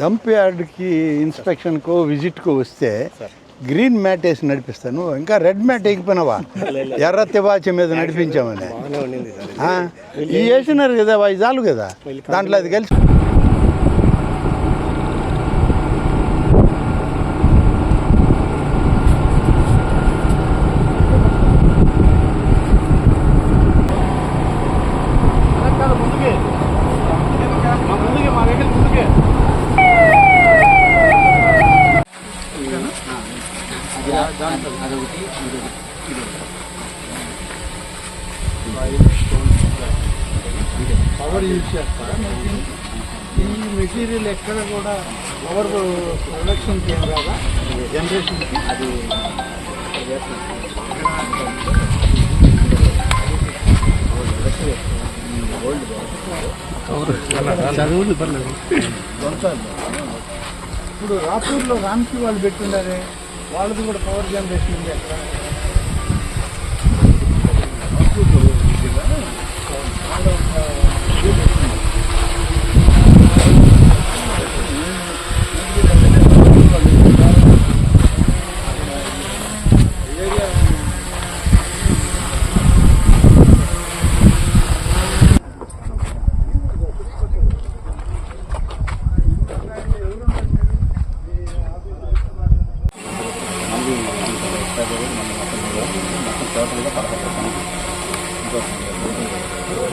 Dump యార్డ్కి ఇన్స్పెక్షన్కో విజిట్కో వస్తే green mat వేసి నడిపిస్తాను. ఇంకా రెడ్ మ్యాట్ ఎక్కిపోయినావా ఎర్ర తివాచి మీద నడిపించామని. ఈ వేసినారు కదా అవి చాలు కదా? దాంట్లో అది కలిసి పవర్ యూజ్ చేస్తారా? ఈ మెటీరియల్ ఎక్కడ కూడా పవర్ ప్రొడక్షన్కి ఏం రాదా? జనరేషన్కి అది చదువులు పర్లేదు ఇప్పుడు రాపూర్లో రామ్కి వాళ్ళు పెట్టుండారే? వాళ్ళది కూడా పవర్ జనరేషన్ ఉంది అక్కడ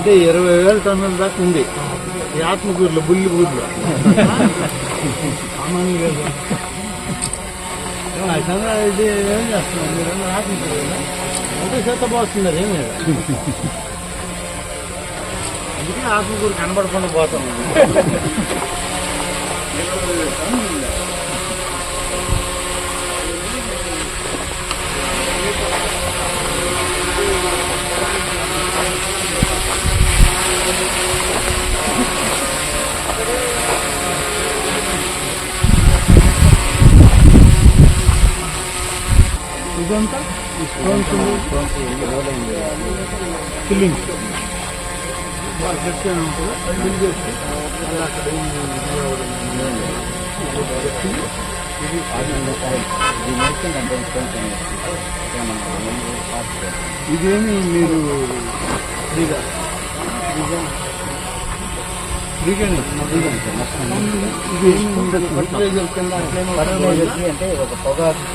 అంటే ఇరవై వేల టన్నుల దాకా ఉంది. ఈ ఆత్మకూరులో బుల్లి ఊర్లో సామాన్యంగా ఏం చేస్తున్నారు మీరు ఆత్మకూరు అంటే చెత్త పోస్తున్నారు ఏం లేదు. అందుకే ఆత్మకూరు కనబడకుండా పోతాం ఇదంతా ఫిల్లింగ్ బాగా గట్టిగా ఉంటుంది ఫిల్ చేసి మళ్ళీ అక్కడ ఇదేమి మీరు ఫర్టిలైజర్ కింద అంటే ఒక పొగాకి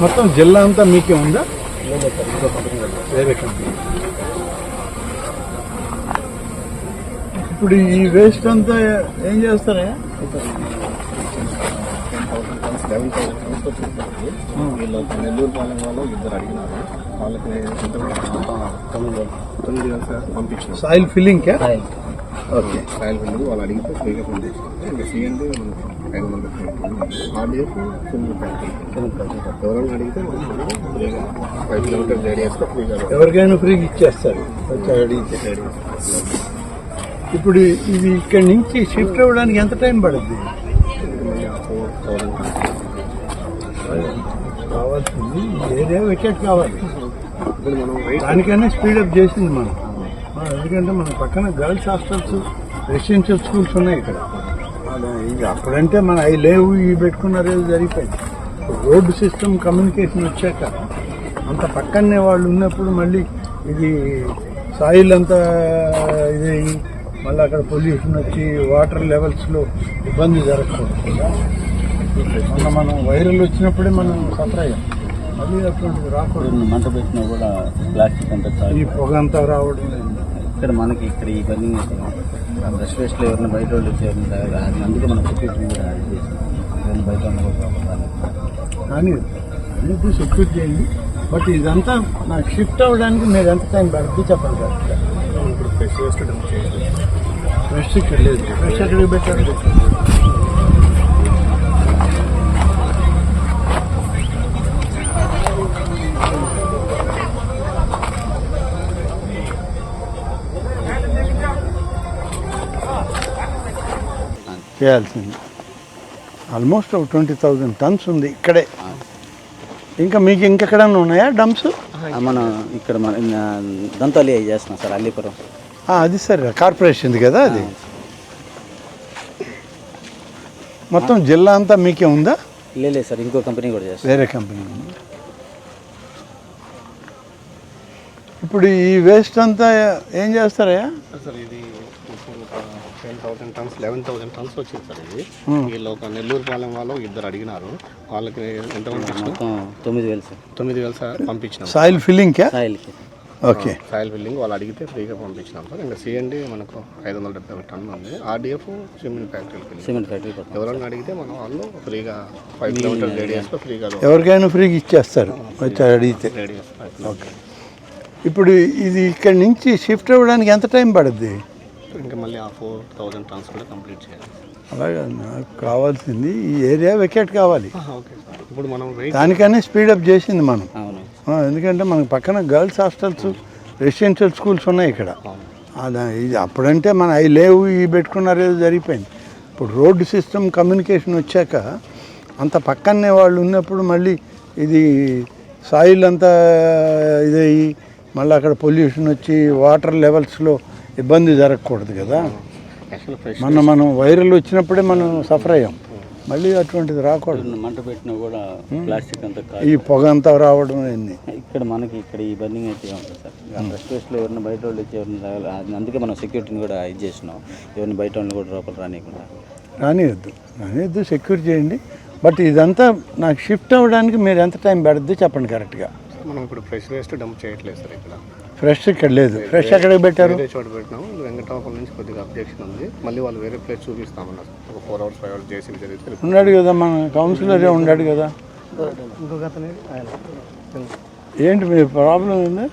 మొత్తం జిల్లా అంతా మీకే ఉందా? వేరే కంపెనీ ఇప్పుడు ఈ వేస్ట్ అంతా ఏం చేస్తారా? వీళ్ళు నెల్లూరు పాలెం వాళ్ళు ఇద్దరు అడిగినారు. వాళ్ళకి తొమ్మిది sir soil filling okay trial fund వాళ్ళు అడిగితే ఫ్రీగా ఇంకా సిఎండి ఐదు వందల ఎవరైనా అడిగితే ఫ్రీగా ఫైవ్ రేడియస్లో ఫ్రీగా ఎవరికైనా ఫ్రీగా ఇచ్చేస్తారు. వచ్చి అడిగితే రేడియస్ ఇప్పుడు ఇది ఇక్కడి నుంచి షిఫ్ట్ అవ్వడానికి ఎంత టైం పడుద్ది? కావాల్సింది ఏరియా వికెట్ కావాలి. ఇప్పుడు మనం దానికైనా స్పీడప్ చేసింది మనం. ఎందుకంటే మన పక్కన గర్ల్స్ హాస్టల్స్ రెసిడెన్షియల్ స్కూల్స్ ఉన్నాయి ఇక్కడ. అప్పుడంటే మన అవి లేవు ఇవి పెట్టుకున్నారు జరిగిపోయింది. రోడ్డు సిస్టమ్ కమ్యూనికేషన్ వచ్చాక అంత పక్కనే వాళ్ళు ఉన్నప్పుడు మళ్ళీ ఇది సాయిల్ అంతా ఇది మళ్ళీ అక్కడ పొల్యూషన్ వచ్చి వాటర్ లెవెల్స్లో ఇబ్బంది జరగకూడదు. మొన్న మనం వైరల్ వచ్చినప్పుడే మనం సఫర్ అయ్యాం. మంట పెట్టినా కూడా ప్లాస్టిక్ అంతా ఈ పొగ అంతా రావడం లేదు. ఇక్కడ మనకి ఇక్కడ ఈ పని బ్రష్ వేస్ట్లో ఎవరైనా బయట వాళ్ళు వచ్చి ఎవరైనా తాగారా? అది అందుకే మనం సెక్యూరిటీ కూడా యాడ్ చేసాం బయట. కానీ అన్నిటి సెక్యూర్ చేయండి. బట్ ఇదంతా నాకు షిఫ్ట్ అవ్వడానికి మీరు ఎంత టైం పడుతుంది చెప్పండి సార్. ఇప్పుడు ఫ్రెష్ ఫ్రెష్ ఇక్కడ లేదు. ఫ్రెష్ ఎక్కడికి పెట్టారు? చేయాల్సింది. ఆల్మోస్ట్ ఒక ట్వంటీ థౌజండ్ టన్స్ ఉంది ఇక్కడే. ఇంకా మీకు ఇంకెక్కడన్నా ఉన్నాయా డమ్స్ మనం ఇక్కడ మన దంతాలి చేస్తున్నాం సార్ అల్లీపురం. అది సార్ కార్పొరేషన్ కదా అది. మొత్తం జిల్లా అంతా మీకే ఉందా? లేదు సార్ ఇంకో కంపెనీ కూడా చేస్తాం. వేరే కంపెనీ ఇప్పుడు ఈ వేస్ట్ అంతా ఏం చేస్తారయ్యా? సార్ ఇది ఇప్పుడు ఒక ten thousand tons eleven thousand tons వచ్చింది సార్ ఇది. వీళ్ళు ఒక నెల్లూరు పాలెం వాళ్ళు ఇద్దరు అడిగినారు. వాళ్ళకి ఎంత మొత్తం తొమ్మిది వేలు సార్. తొమ్మిది వేలు సార్ పంపించినాం సాయిల్ ఫిల్లింగ్కా సాయిల్కి ఓకే సాయిల్ బిల్డింగ్ వాళ్ళు అడిగితే ఫ్రీగా పంపించినాం సార్. ఇంకా సిఎండి మనకు ఐదు వందల డెబ్బై టన్ను ఉంది. ఆర్డీఎఫ్ సిమెంట్ ఫ్యాక్టరీకి వెళ్ళి సిమెంట్ ఫ్యాక్టరీ ఎవరైనా అడిగితే మనం వాళ్ళు ఫ్రీగా ఫైవ్ కిలోమీటర్స్ రేడియస్లో ఫ్రీగా ఎవరికైనా ఫ్రీగా ఇచ్చేస్తారు. వచ్చి అడిగితే. రేడియస్ ఓకే ఇప్పుడు ఇది ఇక్కడి నుంచి షిఫ్ట్ అవ్వడానికి ఎంత టైం పడుద్ది? ఇంకా మళ్ళీ ఆ ఫోర్ థౌసండ్ టన్స్ కూడా కంప్లీట్ చేయాలి. అలాగే నాకు కావాల్సింది ఈ ఏరియా వెకేట్ కావాలి. Okay sir. ఇప్పుడు మనం దానికనే స్పీడప్ చేసింది మనం. అవును. ఎందుకంటే మనకు పక్కన గర్ల్స్ హాస్టల్స్ రెసిడెన్షియల్ స్కూల్స్ ఉన్నాయి ఇక్కడ. ఇది అప్పుడంటే మన అవి లేవు ఇవి పెట్టుకున్నారు ఏదో జరిగిపోయింది. ఇప్పుడు రోడ్డు సిస్టమ్ కమ్యూనికేషన్ వచ్చాక అంత పక్కనే వాళ్ళు ఉన్నప్పుడు మళ్ళీ ఇది సాయిల్ అంతా ఇదయ్యి మళ్ళీ అక్కడ పొల్యూషన్ వచ్చి వాటర్ లెవెల్స్లో ఇబ్బంది జరగకూడదు కదా. మొన్న మనం వైరల్ వచ్చినప్పుడే మనం సఫర్ అయ్యాం. మళ్ళీ అటువంటిది రాకూడదు. మంట పెట్టినా కూడా ప్లాస్టిక్ అంతా ఈ పొగ అంతా రావడం అన్నీ ఇక్కడ మనకి ఇక్కడ ఈ బర్నింగ్ అయితే ఉంటుంది సార్? ఫస్ట్లో ఎవరిని బయట వాళ్ళు వచ్చి ఎవరిని అందుకే మనం సెక్యూరిటీని కూడా ఇది చేసినాం. ఎవరిని బయట వాళ్ళని కూడా లోపల రానియకుండా. రానివద్దు రానివద్దు సెక్యూర్ చేయండి. బట్ ఇదంతా నాకు షిఫ్ట్ అవ్వడానికి మీరు ఎంత టైం పడుద్ది చెప్పండి కరెక్ట్గా. మనం ఇప్పుడు ఫ్రెష్ వేస్ట్ డంప్ చేయట్లేదు సార్ ఇక్కడ. ఫ్రెష్ ఇక్కడ లేదు. ఫ్రెష్ ఎక్కడికి పెట్టారు? వేరే చోట పెట్టినాము వెంకటాపురం నుంచి కొద్దిగా అబ్జెక్షన్ ఉంది. మళ్ళీ వాళ్ళు వేరే ప్లేస్ చూపిస్తామన్నారు ఒక ఫోర్ అవర్స్ ఫైవ్ అవర్స్ చేసి జరిగితే ఉన్నాడు కదా మన కౌన్సిలరే ఉన్నాడు కదా? ఏంటి మీ ప్రాబ్లం ఏంది?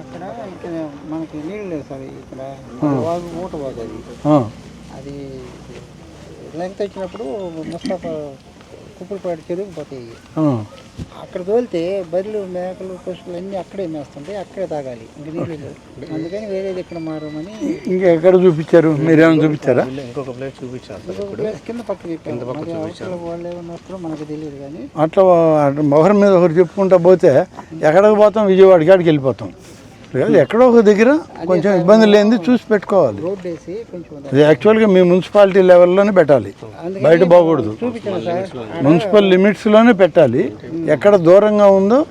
అక్కడ ఇక్కడ మనకి నీళ్ళు లేవు సార్ ఇక్కడ. వాగు ఊట వాగు అది. ఆ, అది లెంగ్త్ వచ్చినప్పుడు ముస్తాఫా కుప్పలపాటి చెరువుకు పోతాయి. ఆ. అక్కడ తోలితే బర్రెలు మేకలు పశువులు అన్నీ అక్కడే మేస్తుంటాయి అక్కడే తాగాలి. ఇంక నీళ్ళు అందుకని వేరేది ఇక్కడ మారమని ఇంకా ఎక్కడ చూపించారు? మీరేమైనా చూపించారా? ఇంకొక ప్లేస్ చూపించారు కింద పక్క మరి వాళ్ళు ఉన్నప్పుడు మనకు తెలియదు కానీ. అట్లా ఒకరి మీద ఒకరు చెప్పుకుంటా పోతే ఎక్కడికి పోతాం? విజయవాడ కాడికి వెళ్ళిపోతాం. లేదు ఎక్కడో ఒక దగ్గర కొంచెం ఇబ్బంది లేనిది చూసి పెట్టుకోవాలి. రోడ్ వేసి కొంచెం ఇది యాక్చువల్గా మీ మున్సిపాలిటీ లెవెల్లోనే పెట్టాలి. బయట సార్. మున్సిపల్ లిమిట్స్లోనే పెట్టాలి. ఎక్కడ దూరంగా ఉందో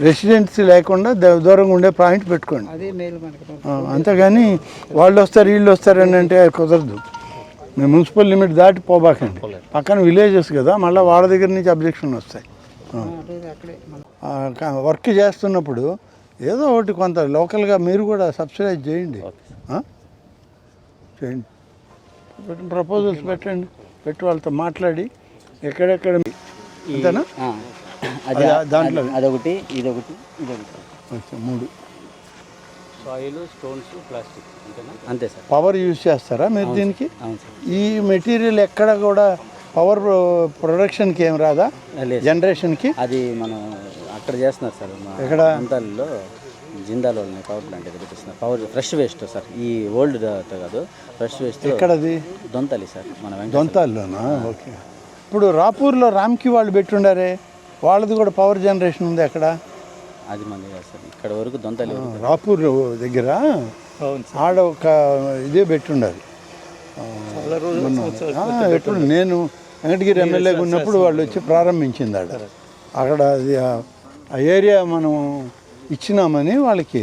రెసిడెన్సీ లేకుండా ద- దూరంగా ఉండే పాయింట్ పెట్టుకోండి. అదే మేలు మనకి ఆ, అంతేగాని వాళ్ళు వస్తారు వీళ్ళు వస్తారని అంటే కుదరదు. మీ మున్సిపల్ లిమిట్ దాటి పోబాకండి. పక్కన విలేజెస్ కదా మళ్ళీ వాళ్ళ దగ్గర నుంచి అబ్జెక్షన్ వస్తాయి. వర్క్ చేస్తున్నప్పుడు ఏదో ఒకటి కొంత లోకల్గా మీరు కూడా సబ్సిడైజ్ చేయండి. ఆ? చేయండి. ప్రపోజల్స్ పెట్టండి పెట్టి వాళ్ళతో మాట్లాడి ఎక్కడెక్కడ అంతేనా? ఆ, అది అది దాంట్లో. అదొకటి ఇదొకటి ఇదొకటి. మూడు. సాయిల్ స్టోన్స్ ప్లాస్టిక్ అంతే సార్. పవర్ యూజ్ చేస్తారా మీరు దీనికి? అవును సార్. ఈ మెటీరియల్ ఎక్కడ కూడా పవర్ ప్రొడక్షన్కి ఏం రాదా? లేదు జనరేషన్కి? అది మనం అక్కడ చేస్తున్నారు సార్ మా ఎక్కడ? అంతాల్లో జిందాల్ వాళ్ళని పవర్ ప్లాంట్ దగ్గర పెట్టిస్తున్నారు. Power fresh waste sir. ఈ ఓల్డ్ కాదు ఫ్రెష్ వేస్ట్ ఎక్కడది? దొంతలి సార్ మన వెంకట దొంతాల్లోనా? ఓకే. ఇప్పుడు రాపూర్లో రామ్కి వాళ్ళు పెట్టుండారే వాళ్ళది కూడా పవర్ జనరేషన్ ఉంది అక్కడ? అది మంది కాదు సార్ ఇక్కడ వరకు దొంతలి వరకు. రాపూర్ దగ్గర? ఆడ ఒక ఇదే పెట్టుండాలి ఆ, ఎప్పుడు నేను వెంకటగిరి ఎమ్మెల్యేగా ఉన్నప్పుడు వాళ్ళు వచ్చి ప్రారంభించింది ఆడ. అక్కడ అది ఆ- ఆ ఏరియా మనం ఇచ్చినామని వాళ్ళకి